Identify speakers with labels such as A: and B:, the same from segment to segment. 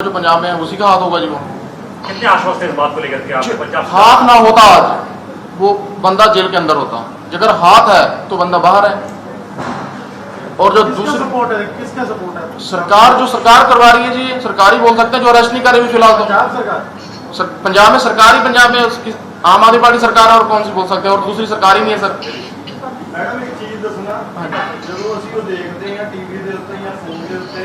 A: जो पंजाब में है उसी का हाथ होगा जी वो
B: कितने आश्वस्त है इस बात को लेकर के आपके पंजाब
A: हाथ ना होता आज वो बंदा जेल के अंदर होता अगर हाथ है तो बंदा बाहर है और जो
C: किसका
A: दूसरी
C: सपोर्ट है किसका सपोर्ट है
A: सरकार जो सरकार करवा रही है जी सरकार ही बोल सकते हैं जो अरेस्ट नहीं करे भी फिलहाल तो
C: पंजाब सरकार
A: सर, पंजाब में सरकार ही पंजाब में उसकी आम आदमी पार्टी सरकार है और कौन सी बोल सकते हैं और दूसरी सरकार ही नहीं है सर
D: ਮੈਡਮ ਇੱਕ ਚੀਜ਼ ਦੱਸਣਾ ਜਦੋਂ ਅਸੀਂ ਉਹ ਦੇਖਦੇ ਹਾਂ ਟੀਵੀ ਦੇ ਉੱਤੇ ਜਾਂ ਫੋਨ ਦੇ ਉੱਤੇ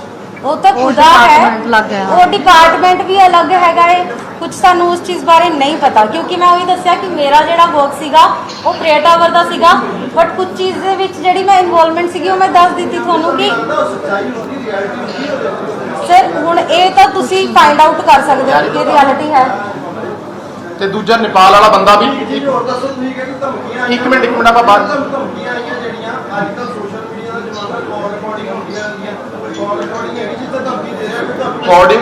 D: ਉਹ
E: ਤਾਂ ਖੁਦਾ ਹੈ। ਉਹ ਡਿਪਾਰਟਮੈਂਟ ਵੀ ਅਲੱਗ ਹੈਗਾ ਹੈ ਕੁਝ ਸਾਨੂੰ ਉਸ ਚੀਜ਼ ਬਾਰੇ ਨਹੀਂ ਪਤਾ। ਕਿਉਂਕਿ ਮੈਂ ਉਹੀ ਦੱਸਿਆ ਕਿ ਮੇਰਾ ਜਿਹੜਾ ਵਰਕ ਸੀਗਾ ਉਹ ਪ੍ਰੇਅਰ ਟਾਵਰ ਦਾ ਸੀਗਾ। ਬਟ ਕੁਝ ਚੀਜ਼ ਦੇ ਵਿੱਚ ਜਿਹੜੀ ਮੈਂ ਇਨਵੋਲਵਮੈਂਟ ਸੀਗੀ ਉਹ ਮੈਂ ਦੱਸ ਦਿੱਤੀ ਤੁਹਾਨੂੰ ਕਿ। ਸਰ ਹੁਣ ਇਹ ਤਾਂ ਤੁਸੀਂ ਫਾਈਂਡ ਆਊਟ ਕਰ ਸਕਦੇ ਹੋ ਕਿ ਇਹ ਰਿਐਲਿਟੀ ਹੈ।
A: ਤੇ ਦੂਜਾ ਨੇਪਾਲ ਵਾਲਾ ਬੰਦਾ ਵੀ।
D: ਇੱਕ
A: ਮਿੰਟ, ਇੱਕ ਮਿੰਟ ਆਪਾਂ ਬਾਅਦ-
D: ਧਮ- ਧਮਕੀਆਂ ਆਈਆਂ ਜਿਹੜੀਆਂ ਅੱਜ ਕੱਲ੍ਹ ਸੋਸ਼ਲ ਮੀਡੀਆ ਦਾ ਜ਼ਮਾਨਾ ਕਾਲ ਰਿਕਾਰਡਿੰਗ ਹੁੰਦੀਆਂ ਰਹਿੰਦੀਆਂ ਕਾਲ ਰਿਕਾਰਡਿੰਗ ਹੈਗੀ ਜਿੱਥੇ ਧਮਕੀ ਦੇ ਰਿਹਾ ਕੋਈ ਧਮਕੀ
A: Recording-
D: ਲਾ ਕੇ 2 ਲੱਖ ਰੁਪਏ ਦੇ ਕੇ 20000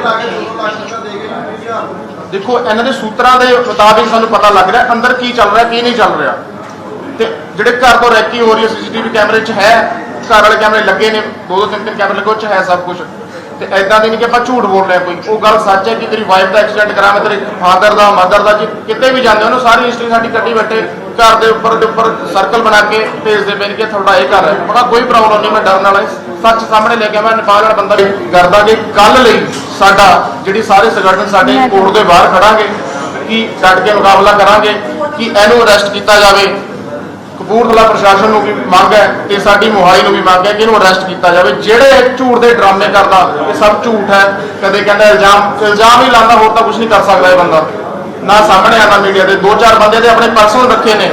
A: ਦੇਖੋ, ਇਹਨਾਂ ਦੇ ਸੂਤਰਾਂ ਦੇ ਮੁਤਾਬਿਕ ਸਾਨੂੰ ਪਤਾ ਲੱਗ ਰਿਹਾ, ਅੰਦਰ ਕੀ ਚੱਲ ਰਿਹਾ, ਕੀ ਨਹੀਂ ਚੱਲ ਰਿਹਾ। ਤੇ ਜਿਹੜੇ ਘਰ ਤੋਂ ਰੈਕੀ ਹੋ ਰਹੀ ਹੈ ਸੀਸੀਟੀਵੀ ਕੈਮਰੇ 'ਚ ਹੈ, ਘਰ ਵਾਲੇ ਕੈਮਰੇ ਲੱਗੇ ਨੇ ਦੋ ਦੋ ਤਿੰਨ ਤਿੰਨ ਕੈਮਰੇ ਲੱਗੇ, ਉਹ 'ਚ ਹੈ ਸਭ ਕੁਝ ਤੇ ਐਦਾਂ ਦੀ ਨਹੀਂ ਕਿ ਆਪਾਂ ਝੂਠ ਬੋਲ ਰਹੇ ਕੋਈ। ਉਹ ਗੱਲ ਸੱਚ ਹੈ ਕਿ ਤੇਰੀ ਵਾਈਫ ਦਾ ਐਕਸੀਡੈਂਟ ਕਰਾ ਮੈਂ ਤੇਰੇ ਫਾਦਰ ਦਾ ਮਦਰ ਦਾ ਕਿਤੇ ਵੀ ਜਾਂਦੇ ਉਹਨੂੰ ਸਾਰੀ ਹਿਸਟਰੀ ਸਾਡੀ ਕੱਢੀ ਬੈਠੇ ਘਰ ਦੇ ਉੱਪਰ ਦੇ ਉੱਪਰ ਸਰਕਲ ਬਣਾ ਕੇ ਭੇਜਦੇ ਨੇ ਕਿ ਤੁਹਾਡਾ ਇਹ ਘਰ ਹੈ। ਮੈਂ ਕਿਹਾ ਕੋਈ ਪ੍ਰੋਬਲਮ ਨਹੀਂ ਮੈਂ ਡਰਨ ਵਾਲਾ। ਸੱਚ ਸਾਹਮਣੇ ਲੈ ਕੇ ਮੈਂ ਨੇਪਾਲ ਵਾਲਾ ਬੰਦਾ ਵੀ ਕਰਦਾ ਕਿ ਕੱਲ ਲਈ ਸਾਡਾ ਜਿਹੜੀ ਸਾਰੇ ਸੰਗਠਨ ਸਾਡੇ ਕੋਰਟ ਦੇ ਬਾਹਰ ਖੜਾਂਗੇ ਕਿ ਡਟ ਕੇ ਮੁਕਾਬਲਾ ਕਰਾਂਗੇ ਕਿ ਇਹਨੂੰ ਅਰੈਸਟ ਕੀਤਾ ਜਾਵੇ। ਕਪੂਰਥਲਾ ਪ੍ਰਸ਼ਾਸਨ ਨੂੰ ਵੀ ਮੰਗ ਹੈ ਤੇ ਸਾਡੀ ਮੋਹਾਲੀ ਨੂੰ ਵੀ ਮੰਗ ਹੈ ਕਿ ਇਹਨੂੰ ਅਰੈਸਟ ਕੀਤਾ ਜਾਵੇ। ਜਿਹੜੇ ਝੂਠ ਦੇ ਡਰਾਮੇ ਕਰਦਾ, ਇਹ ਸਭ ਝੂਠ ਹੈ। ਕਦੇ ਕਹਿੰਦਾ ਇਲਜ਼ਾਮ ਇਲਜ਼ਾਮ ਹੀ ਲਾਉਂਦਾ, ਹੋਰ ਤਾਂ ਕੁਝ ਨਹੀਂ ਕਰ ਸਕਦਾ ਇਹ ਬੰਦਾ। ਨਾ ਸਾਹਮਣੇ ਆਉਂਦਾ ਮੀਡੀਆ ਦੇ, ਦੋ ਚਾਰ ਬੰਦੇ ਦੇ ਆਪਣੇ ਪਰਸਨਲ ਰੱਖੇ ਨੇ,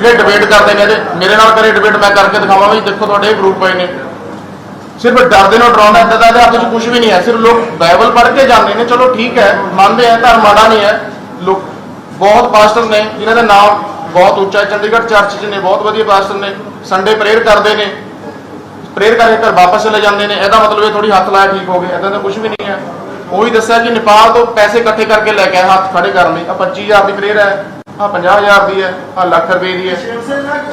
A: ਜਿਹੜੇ ਡਿਬੇਟ ਕਰਦੇ ਨੇ ਇਹਦੇ। ਮੇਰੇ ਨਾਲ ਕਰੇ ਡਿਬੇਟ ਮੈਂ ਕਰਕੇ ਦਿਖਾਵਾਂ ਵੀ ਦੇਖੋ ਤੁਹਾਡੇ ਗਰੁੱਪ ਪਏ ਨੇ। ਸਿਰਫ ਡਰਦੇ ਨਾਲ ਡਰਾਉਣਾ, ਏਦਾਂ ਦਾ ਇਹਦੇ ਹੱਥ 'ਚ ਕੁਝ ਵੀ ਨਹੀਂ ਹੈ। ਸਿਰਫ ਲੋਕ ਬਾਈਬਲ ਪੜ੍ਹ ਕੇ ਜਾਂਦੇ ਨੇ, ਚਲੋ ਠੀਕ ਹੈ, ਮੰਨਦੇ ਆ, ਧਰਮ ਮਾੜਾ ਨਹੀਂ ਹੈ। ਲੋਕ ਬਹੁਤ ਪਾਸਟਰ ਨੇ, ਜਿਨ੍ਹਾਂ ਦਾ ਨਾਮ ਬਹੁਤ ਉੱਚਾ ਚੰਡੀਗੜ੍ਹ ਚਰਚ 'ਚ ਨੇ ਬਹੁਤ ਵਧੀਆ ਪਾਸਟਰ ਨੇ ਸੰਡੇ ਪ੍ਰੇਅਰ ਕਰਦੇ ਨੇ। ਪ੍ਰੇਅਰ ਕਰਕੇ ਘਰ ਵਾਪਸ ਚਲੇ ਜਾਂਦੇ ਨੇ। ਇਹਦਾ ਮਤਲਬ ਇਹ ਥੋੜੀ ਹੱਥ ਲਾਇਆ ਠੀਕ ਹੋ ਗਏ ਇਦਾਂ ਦਾ ਕੁਝ ਵੀ ਨਹੀਂ ਹੈ। ਉਹੀ ਦੱਸਿਆ ਕਿ ਨੇਪਾਲ ਤੋਂ ਪੈਸੇ ਇਕੱਠੇ ਕਰਕੇ ਲੈ ਕੇ ਆਏ ਹੱਥ ਖੜੇ ਕਰਨ ਲਈ। ਆ 25000 ਦੀ ਪ੍ਰੇਅਰ ਹੈ ਆ 50000 ਦੀ ਹੈ ਆ ਲੱਖ ਰੁਪਏ ਦੀ ਹੈ।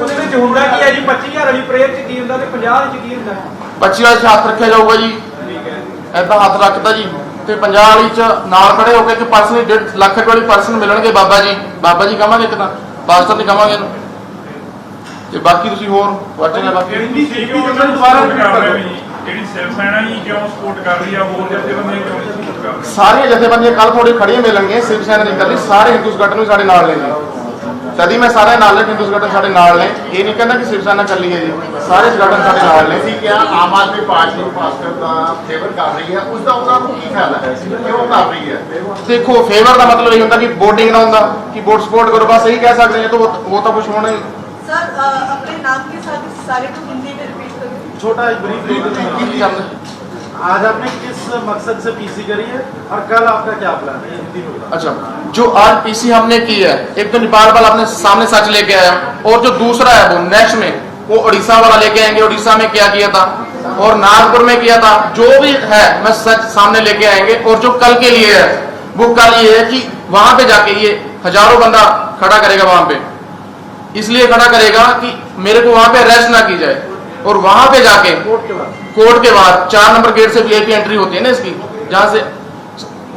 F: ਉਹਦੇ ਵਿੱਚ ਹੁੰਦਾ ਕੀ ਹੈ ਜੀ? 25000 ਵਾਲੀ ਪ੍ਰੇਅਰ ਚ ਕੀ ਹੁੰਦਾ ਤੇ 50 ਵਿੱਚ ਕੀ ਹੁੰਦਾ?
A: 25 ਵਾਲੇ ਹੱਥ ਰੱਖਿਆ ਜਾਊਗਾ ਜੀ।
F: ਠੀਕ ਹੈ।
A: ਐਦਾਂ ਹੱਥ ਰੱਖਦਾ ਜੀ। ਤੇ 50 ਵਾਲੀ ਚ ਨਾਲ ਖੜੇ ਹੋ ਕੇ ਕਿ ਪਰਸਨ 1.5 ਲੱਖ ਰੁਪਏ ਵਾਲੀ ਪਰਸਨ ਮਿਲਣਗੇ ਬਾਬਾ ਜੀ। ਬਾਬਾ ਜੀ ਕਹਾਂਗੇ ਇੱਕ ਤਾਂ। ਪਾਸਟਰ ਨਹੀਂ ਕਹਾਂਗੇ ਇਹਨੂੰ। ਤੇ ਬਾਕੀ ਤੁਸੀਂ ਹੋਰ ਵਾਚਣ ਦਾ ਬਾਕੀ
C: ਜਿਹੜੀ ਸੀਗੀ ਉਹਨਾਂ ਨੂੰ ਦੁਬਾਰਾ ਕਰ ਰਹੇ ਜੀ।
G: ਜਿਹੜੀ ਸਿਵ ਸੈਨਾ ਜੀ ਕਿਉਂ ਸਪੋਰਟ ਕਰ ਰਹੀ ਆ ਹੋਰ ਜਥੇਬੰਦੀਆਂ ਕਿਉਂ ਸਪੋਰਟ ਕਰ ਰਹੀਆਂ?
A: ਸਾਰੀਆਂ ਜਥੇਬੰਦੀਆਂ ਕੱਲ ਤੁਹਾਡੇ ਖੜੀਆਂ ਮਿਲਣਗੀਆਂ ਸਿਵ ਸੈਨਾ ਨਹੀਂ ਕਰ ਸਾਰੇ ਹਿੰਦੂ ਸੰਗਠਨ ਵੀ ਸਾਡੇ ਨਾਲ ਨੇ ਜੀ ਤਦੀ ਮੈਂ ਸਾਰੇ ਨਾਲ ਨੇ ਹਿੰਦੂ ਸੰਗਠਨ ਸਾਡੇ ਨਾਲ ਨੇ। ਇਹ ਨਹੀਂ ਕਹਿੰਦਾ ਕਿ ਸਿਰਫ ਸਾਨਾ ਚੱਲੀ ਹੈ ਜੀ। ਸਾਰੇ ਸੰਗਠਨ ਸਾਡੇ ਨਾਲ ਨੇ।
H: ਸੀ ਕਿ ਆਮ ਆਦਮੀ ਪਾਰਟੀ ਪਾਸਟਰ ਦਾ ਫੇਵਰ ਕਰ ਰਹੀ ਹੈ। ਉਸ ਦਾ ਉਹਨਾਂ ਨੂੰ ਕੀ ਫਾਇਦਾ ਹੈ? ਕਿਉਂ ਕਰ ਰਹੀ ਹੈ?
A: ਦੇਖੋ ਫੇਵਰ ਦਾ ਮਤਲਬ ਇਹ ਹੁੰਦਾ ਕਿ ਵੋਟਿੰਗ ਨਾ ਹੁੰਦਾ ਕਿ ਵੋਟ ਸਪੋਰਟ ਕਰੋ। ਬਸ ਇਹੀ ਕਹਿ ਸਕਦੇ ਹਾਂ ਤਾਂ ਉਹ ਤਾਂ ਕੁਝ ਹੋਣਾ ਹੀ।
I: ਸਰ ਆਪਣੇ ਨਾਮ ਕੇ ਸਾਥ ਸਾਰੇ ਤੋਂ ਹਿੰਦੀ ਵਿੱਚ ਰਿਪੀਟ ਕਰੋ
C: ਛੋਟਾ ਬਰੀਫ
A: ਰਿਪੀਟ ਕੀਤੀ
C: आज आपने किस मकसद से पीसी करी है और कल आपका क्या प्लान है? हिंदी में बताओ।
A: अच्छा जो आज पीसी हमने की है, एक तो नेपाल वाला अपने सामने सच लेके आया और जो दूसरा है वो नेक्स्ट में, वो उड़ीसा वाला लेके आएँगे। उड़ीसा में क्या किया था? और नागपुर में किया था? जो भी है, मैं सच सामने लेके आएँगे। और जो कल के लिए है, वो कल ये है कि वहाँ पे जाके ये हज़ारों बंदा खड़ा करेगा वहाँ पे। इसलिए खड़ा करेगा कि मेरे को वहाँ पे अरेस्ट ना की जाए। और वहाँ पे जाके
C: कोर्ट के बाद।
A: कोर्ट के बाद चार नंबर गेट से वीआईपी एंट्री होती है ना इसकी जहाँ से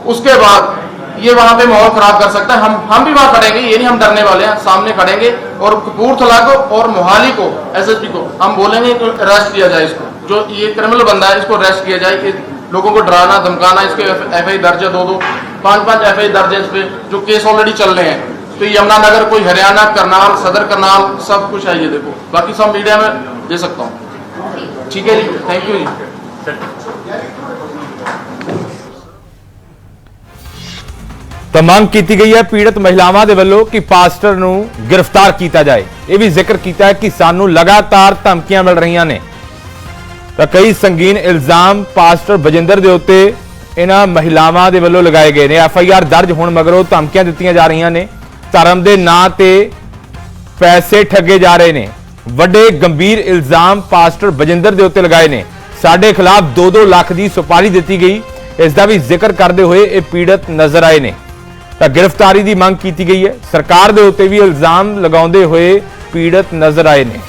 A: उसके बाद ये वहाँ पे माहौल खराब कर सकता है। हम हम भी वहाँ खड़ेंगे ये नहीं हम डरने वाले हैं सामने खड़ेंगे और कपूरथला को और मोहाली को एसएसपी को हम बोलेंगे कि अरेस्ट किया जाए इसको। जो ये क्रिमिनल बंदा है इसको अरेस्ट किया जाए कि लोगों को डराना धमकाना इसके एफ़ आई दर्ज है दो दो पाँच पाँच एफ़ आई दर्ज है इस पे जो केस ऑलरेडी चल रहे हैं। तो यमुनानगर कोई हरियाणा करनाल सदर करनाल सब कुछ है ये देखो बाकी सब मीडिया में दे सकता हूँ ठीक है जी थैंक यू जी
J: ਤਾਂ ਮੰਗ ਕੀਤੀ ਗਈ ਹੈ ਪੀੜਤ ਮਹਿਲਾਵਾਂ ਦੇ ਵੱਲੋਂ ਕਿ ਪਾਸਟਰ ਨੂੰ ਗ੍ਰਿਫਤਾਰ ਕੀਤਾ ਜਾਏ ਇਹ ਵੀ ਜ਼ਿਕਰ ਕੀਤਾ ਹੈ ਕਿ ਸਾਨੂੰ ਲਗਾਤਾਰ ਧਮਕੀਆਂ ਮਿਲ ਰਹੀਆਂ ਨੇ ਤਾਂ ਕਈ ਸੰਗੀਨ ਇਲਜ਼ਾਮ ਪਾਸਟਰ ਬਜਿੰਦਰ ਦੇ ਉੱਤੇ ਇਹਨਾਂ ਮਹਿਲਾਵਾਂ ਦੇ ਵੱਲੋਂ ਲਗਾਏ ਗਏ ਨੇ ਐਫ ਆਈ ਆਰ ਦਰਜ ਹੋਣ ਮਗਰੋਂ ਧਮਕੀਆਂ ਦਿੱਤੀਆਂ ਜਾ ਰਹੀਆਂ ਨੇ ਧਰਮ ਦੇ ਨਾਂ ਤੇ ਪੈਸੇ ਠੱਗੇ ਜਾ ਰਹੇ ਨੇ। ਵੱਡੇ ਗੰਭੀਰ ਇਲਜ਼ਾਮ ਪਾਸਟਰ ਬਜਿੰਦਰ ਦੇ ਉੱਤੇ ਲਗਾਏ ਨੇ। ਸਾਡੇ ਖਿਲਾਫ 2-2 ਲੱਖ ਦੀ ਸੁਪਾਰੀ ਦਿੱਤੀ ਗਈ। ਇਸ ਦਾ ਵੀ ਜ਼ਿਕਰ ਕਰਦੇ ਹੋਏ ਇਹ ਪੀੜਤ ਨਜ਼ਰ ਆਏ ਨੇ। ਤਾਂ ਗ੍ਰਿਫਤਾਰੀ ਦੀ ਮੰਗ ਕੀਤੀ ਗਈ ਹੈ। ਸਰਕਾਰ ਦੇ ਉੱਤੇ ਵੀ ਇਲਜ਼ਾਮ ਲਗਾਉਂਦੇ ਹੋਏ ਪੀੜਤ ਨਜ਼ਰ ਆਏ ਨੇ।